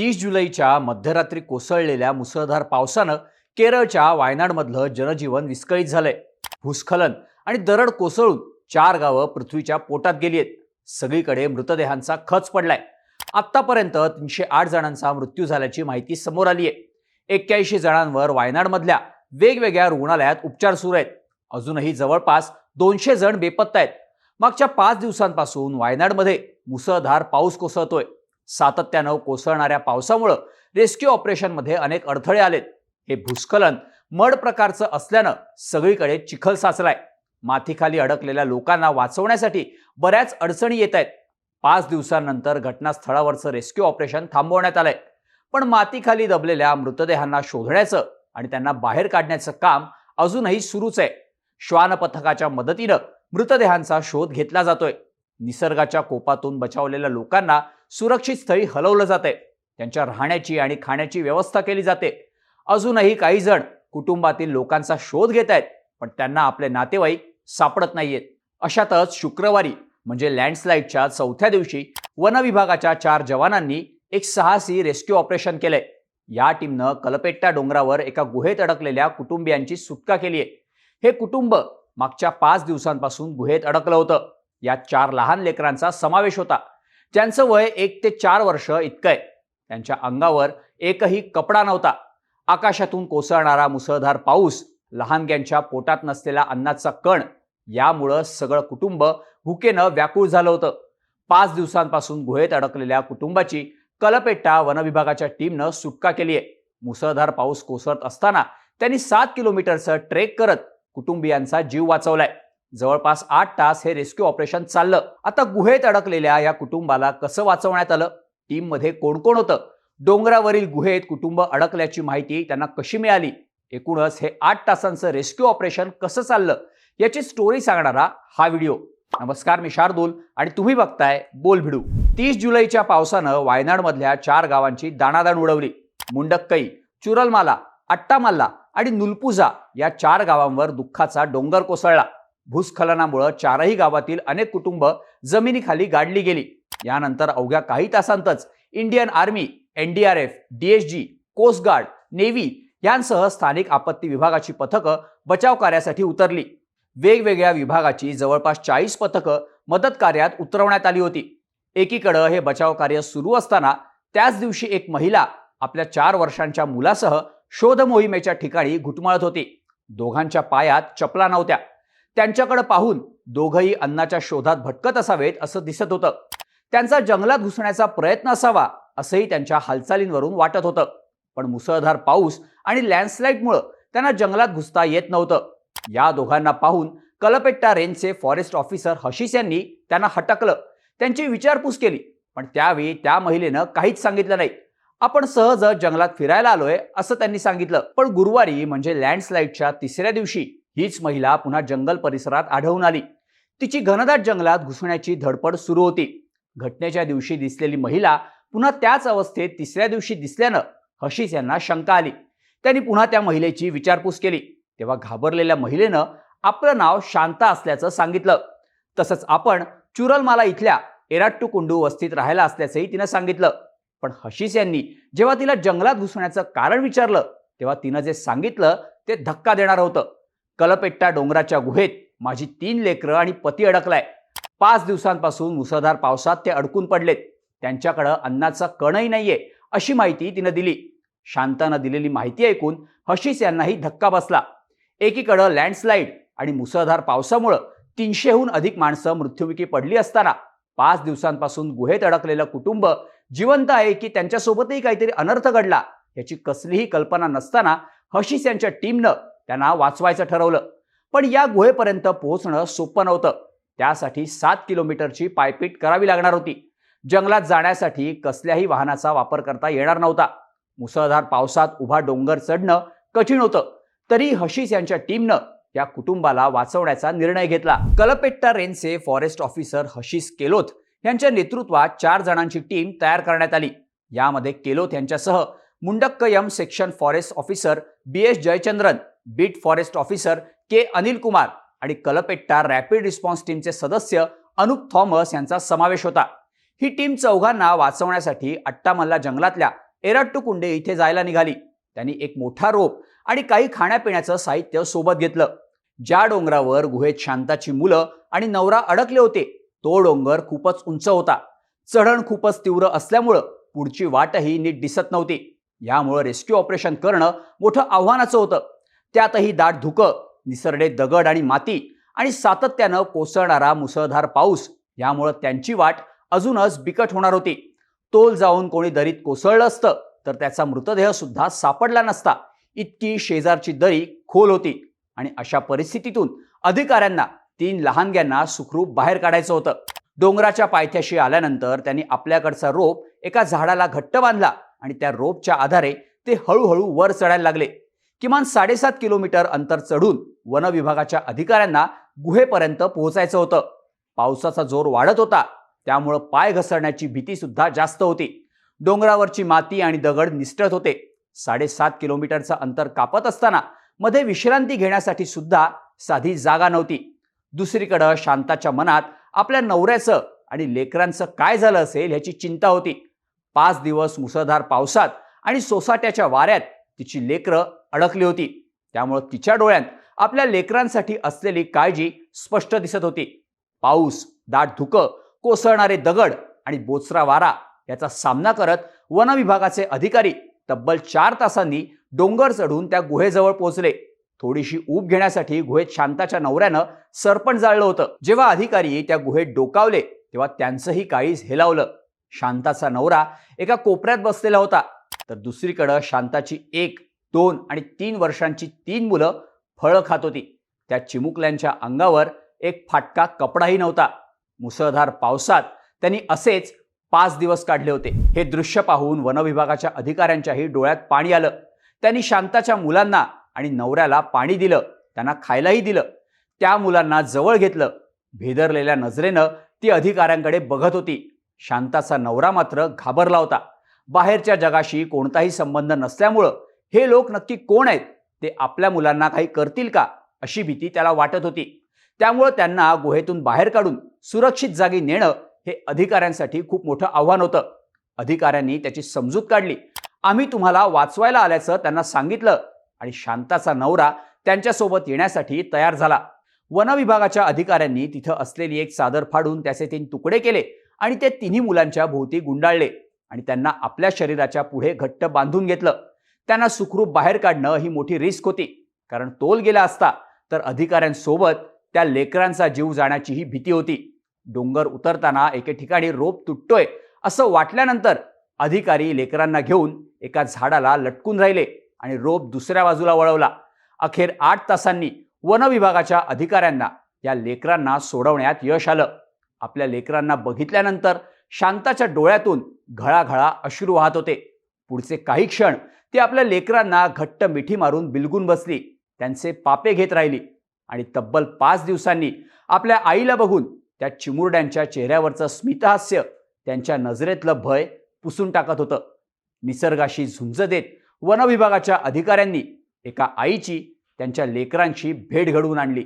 तीस जुलैच्या मध्यरात्री कोसळलेल्या मुसळधार पावसानं केरळच्या वायनाडमधलं जनजीवन विस्कळीत झालंय. भूस्खलन आणि दरड कोसळून चार गावं पृथ्वीच्या पोटात गेली आहेत सगळीकडे मृतदेहांचा खच पडलाय. आतापर्यंत तीनशे आठ जणांचा मृत्यू झाल्याची माहिती समोर आली आहे एक्क्याऐंशी जणांवर वायनाडमधल्या वेगवेगळ्या रुग्णालयात उपचार सुरू आहेत. अजूनही जवळपास दोनशे जण बेपत्ता आहेत. मागच्या पाच दिवसांपासून वायनाडमध्ये मुसळधार पाऊस कोसळतोय. सातत्यानं कोसळणाऱ्या पावसामुळं रेस्क्यू ऑपरेशनमध्ये अनेक अडथळे आलेत. हे भूस्खलन मड प्रकारचं असल्यानं सगळीकडे चिखल साचलाय. मातीखाली अडकलेल्या लोकांना वाचवण्यासाठी बऱ्याच अडचणी येत आहेत. पाच दिवसांनंतर घटनास्थळावरचं रेस्क्यू ऑपरेशन थांबवण्यात आलंय. पण मातीखाली दबलेल्या मृतदेहांना शोधण्याचं आणि त्यांना बाहेर काढण्याचं काम अजूनही सुरूच आहे. श्वान पथकाच्या मदतीनं मृतदेहांचा शोध घेतला जातोय. निसर्गाच्या कोपातून बचावलेल्या लोकांना सुरक्षित स्थळी हलवलं जाते त्यांच्या राहण्याची आणि खाण्याची व्यवस्था केली जाते. अजूनही काही जण कुटुंबातील लोकांचा शोध घेत आहेत पण त्यांना आपले नातेवाईक सापडत नाहीयेत. अशातच शुक्रवारी म्हणजे लँडस्लाईडच्या चौथ्या दिवशी वन विभागाच्या चार जवानांनी एक साहसी रेस्क्यू ऑपरेशन केलंय. या टीमनं कलपेट्टा डोंगरावर एका गुहेत अडकलेल्या कुटुंबियांची सुटका केली आहे. हे कुटुंब मागच्या पाच दिवसांपासून गुहेत अडकलं होतं. यात चार लहान लेकरांचा समावेश होता. ज्यांचं वय एक ते चार वर्ष इतकं आहे त्यांच्या अंगावर एकही कपडा नव्हता. आकाशातून कोसळणारा मुसळधार पाऊस लहानग्यांच्या पोटात नसलेला अन्नाचा कण यामुळं सगळं कुटुंब भुकेनं व्याकुळ झालं होतं. पाच दिवसांपासून गुहेत अडकलेल्या कुटुंबाची कलपेट्टा वनविभागाच्या टीमनं सुटका केली आहे. मुसळधार पाऊस कोसळत असताना त्यांनी सात किलोमीटरचं ट्रेक करत कुटुंबियांचा जीव वाचवलाय. जवळपास आठ तास हे रेस्क्यू ऑपरेशन चाललं. आता गुहेत अडकलेल्या या कुटुंबाला कसं वाचवण्यात आलं? टीममध्ये कोण कोण होतं? डोंगरावरील गुहेत कुटुंब अडकल्याची माहिती त्यांना कशी मिळाली? एकूणच हे आठ तासांचं रेस्क्यू ऑपरेशन कसं चाललं? याची स्टोरी सांगणारा हा व्हिडिओ. नमस्कार मी शार्दूल आणि तुम्ही बघताय बोल भिडू. तीस जुलैच्या पावसानं वायनाडमधल्या चार गावांची दाणादाण उडवली. मुंडक्कई चुरलमाला अट्टामल्ला आणि नुलपुझा या चार गावांवर दुःखाचा डोंगर कोसळला. भूस्खलनामुळं चारही गावातील अनेक कुटुंब जमिनीखाली गाडली गेली. यानंतर अवघ्या काही तासांतच Indian army NDRF DSG coast guard navy यांसह स्थानिक आपत्ती विभागाची पथकं बचाव कार्यासाठी उतरली. वेगवेगळ्या विभागाची जवळपास चाळीस पथकं मदत कार्यात उतरवण्यात आली होती. एकीकडं हे बचाव कार्य सुरू असताना त्याच दिवशी एक महिला आपल्या चार वर्षांच्या मुलासह शोध मोहिमेच्या ठिकाणी घुटमळत होती. दोघांच्या पायात चपला नव्हत्या. त्यांच्याकडे पाहून दोघंही अन्नाच्या शोधात भटकत असावेत असं दिसत होतं. त्यांचा जंगलात घुसण्याचा प्रयत्न असावा असंही त्यांच्या हालचालींवरून वाटत होतं. पण मुसळधार पाऊस आणि लँडस्लाईडमुळं त्यांना जंगलात घुसता येत नव्हतं. या दोघांना पाहून कलपेट्टा रेंजचे फॉरेस्ट ऑफिसर हशीस यांनी त्यांना हटकलं. त्यांची विचारपूस केली पण त्यावेळी त्या महिलेनं काहीच सांगितलं नाही. आपण सहज जंगलात फिरायला आलोय असं त्यांनी सांगितलं पण गुरुवारी म्हणजे लँडस्लाईडच्या तिसऱ्या दिवशी हीच महिला पुन्हा जंगल परिसरात आढळून आली. तिची घनदाट जंगलात घुसण्याची धडपड सुरू होती. घटनेच्या दिवशी दिसलेली महिला पुन्हा त्याच अवस्थेत तिसऱ्या दिवशी दिसल्यानं हशीस यांना शंका आली. त्यांनी पुन्हा त्या महिलेची विचारपूस केली. तेव्हा घाबरलेल्या महिलेनं आपलं नाव शांता असल्याचं सांगितलं. तसंच आपण चुरलमाला इथल्या एराट्टू कुंडू वस्तीत राहायला असल्याचंही तिनं सांगितलं. पण हशीस यांनी जेव्हा तिला जंगलात घुसण्याचं कारण विचारलं तेव्हा तिनं जे सांगितलं ते धक्का देणार होतं. कलपेट्टा डोंगराच्या गुहेत माझी तीन लेकरं आणि पती अडकलाय. पाच दिवसांपासून मुसळधार पावसात ते अडकून पडलेत. त्यांच्याकडं अन्नाचा कणही नाहीये अशी माहिती तिनं दिली. शांतानं दिलेली माहिती ऐकून हशीस यांनाही धक्का बसला. एकीकडं लँडस्लाईड आणि मुसळधार पावसामुळं तीनशेहून अधिक माणसं मृत्युमुखी पडली असताना पाच दिवसांपासून गुहेत अडकलेलं कुटुंब जिवंत आहे की त्यांच्यासोबतही काहीतरी अनर्थ घडला याची कसलीही कल्पना नसताना हशीस यांच्या टीमनं त्यांना वाचवायचं ठरवलं. पण या गुहेपर्यंत पोहोचणं सोपं नव्हतं. त्यासाठी सात किलोमीटरची पायपीट करावी लागणार होती. जंगलात जाण्यासाठी कसल्याही वाहनाचा वापर करता येणार नव्हता. मुसळधार पावसात उभा डोंगर चढणं कठीण होतं. तरी हशीस यांच्या टीमनं या कुटुंबाला वाचवण्याचा निर्णय घेतला. कलपेट्टा रेंजचे फॉरेस्ट ऑफिसर हशीस केलोथ यांच्या नेतृत्वात चार जणांची टीम तयार करण्यात आली. यामध्ये केलोथ यांच्यासह Mundakkayam section forest officer B S Jayachandran beat forest officer K Anil Kumar आणि कलपेट्टा रॅपिड रिस्पॉन्स टीमचे सदस्य अनुप थॉमस यांचा समावेश होता. ही टीम चौघांना वाचवण्यासाठी अट्टामल्ला जंगलातल्या एरट्टुकुंडे इथे जायला निघाली. त्यांनी एक मोठा रोप आणि काही खाण्यापिण्याचं साहित्य सोबत घेतलं. ज्या डोंगरावर गुहेत शांताची मुलं आणि नवरा अडकले होते तो डोंगर खूपच उंच होता. चढण खूपच तीव्र असल्यामुळं पुढची वाटही नीट दिसत नव्हती. यामुळं रेस्क्यू ऑपरेशन करणं मोठं आव्हानाचं होतं. त्यातही दाट धुकं निसरडे दगड आणि माती आणि सातत्यानं कोसळणारा मुसळधार पाऊस यामुळं त्यांची वाट अजूनच बिकट होणार होती. तोल जाऊन कोणी दरीत कोसळलं असतं तर त्याचा मृतदेह सुद्धा सापडला नसता. इतकी शेजारची दरी खोल होती आणि अशा परिस्थितीतून अधिकाऱ्यांना तीन लहानग्यांना सुखरूप बाहेर काढायचं होतं. डोंगराच्या पायथ्याशी आल्यानंतर त्यांनी आपल्याकडचा रोप एका झाडाला घट्ट बांधला आणि त्या रोपच्या आधारे ते हळूहळू वर चढायला लागले. किमान साडेसात किलोमीटर अंतर चढून वन विभागाच्या अधिकाऱ्यांना गुहेपर्यंत पोहोचायचं होतं. पावसाचा जोर वाढत होता. त्यामुळं पाय घसरण्याची भीती सुद्धा जास्त होती. डोंगरावरची माती आणि दगड निसटत होते. साडेसात किलोमीटरचं अंतर कापत असताना मध्ये विश्रांती घेण्यासाठी सुद्धा साधी जागा नव्हती. दुसरीकडं शांताच्या मनात आपल्या नवऱ्याचं आणि लेकरांचं काय झालं असेल ह्याची चिंता होती. पाच दिवस मुसळधार पावसात आणि सोसाट्याच्या वाऱ्यात तिची लेकरं अडकली होती. त्यामुळं तिच्या डोळ्यात आपल्या लेकरांसाठी असलेली काळजी स्पष्ट दिसत होती. पाऊस दाट धुकं कोसळणारे दगड आणि बोचरा वारा याचा सामना करत वन विभागाचे अधिकारी तब्बल चार तासांनी डोंगर चढून त्या गुहेजवळ पोहोचले. थोडीशी ऊब घेण्यासाठी गुहेत शांताच्या नवऱ्यानं सरपण जाळलं होतं. जेव्हा अधिकारी त्या गुहेत डोकावले तेव्हा त्यांचंही काळीज हेलावलं. शांताचा नवरा एका कोपऱ्यात बसलेला होता. तर दुसरीकडं शांताची एक दोन आणि तीन वर्षांची तीन मुलं फळं खात होती. त्या चिमुकल्यांच्या अंगावर एक फाटका कपडाही नव्हता. मुसळधार पावसात त्यांनी असेच पाच दिवस काढले होते. हे दृश्य पाहून वनविभागाच्या अधिकाऱ्यांच्याही डोळ्यात पाणी आलं. त्यांनी शांताच्या मुलांना आणि नवऱ्याला पाणी दिलं. त्यांना खायलाही दिलं. त्या मुलांना जवळ घेतलं. भेदरलेल्या नजरेनं ती अधिकाऱ्यांकडे बघत होती. शांताचा नवरा मात्र घाबरला होता. बाहेरच्या जगाशी कोणताही संबंध नसल्यामुळं हे लोक नक्की कोण आहेत? ते आपल्या मुलांना काही करतील का? अशी भीती त्याला वाटत होती. त्यामुळं त्यांना गुहेतून बाहेर काढून सुरक्षित जागी नेणं हे अधिकाऱ्यांसाठी खूप मोठं आव्हान होतं. अधिकाऱ्यांनी त्याची समजूत काढली. आम्ही तुम्हाला वाचवायला आल्याचं त्यांना सांगितलं आणि शांताचा नवरा त्यांच्यासोबत येण्यासाठी तयार झाला. वन विभागाच्या अधिकाऱ्यांनी तिथं असलेली एक चादर फाडून त्याचे तीन तुकडे केले आणि ते तिन्ही मुलांच्या भोवती गुंडाळले आणि त्यांना आपल्या शरीराच्या पुढे घट्ट बांधून घेतलं. त्यांना सुखरूप बाहेर काढणं ही मोठी रिस्क होती. कारण तोल गेला असता तर अधिकाऱ्यांसोबत त्या लेकरांचा जीव जाण्याचीही भीती होती. डोंगर उतरताना एके ठिकाणी रोप तुटतोय असं वाटल्यानंतर अधिकारी लेकरांना घेऊन एका झाडाला लटकून राहिले आणि रोप दुसऱ्या बाजूला वळवला. अखेर आठ तासांनी वन विभागाच्या अधिकाऱ्यांना या लेकरांना सोडवण्यात यश आलं. आपल्या लेकरांना बघितल्यानंतर शांताच्या डोळ्यातून घळाघळा अश्रू वाहत होते. पुढचे काही क्षण ती आपल्या लेकरांना घट्ट मिठी मारून बिलगून बसली. त्यांचे पापे घेत राहिली. आणि तब्बल पाच दिवसांनी आपल्या आईला बघून त्या चिमुरड्यांच्या चेहऱ्यावरचं स्मितहास्य त्यांच्या नजरेतलं भय पुसून टाकत होतं. निसर्गाशी झुंज देत वनविभागाच्या अधिकाऱ्यांनी एका आईची त्यांच्या लेकरांशी भेट घडवून आणली.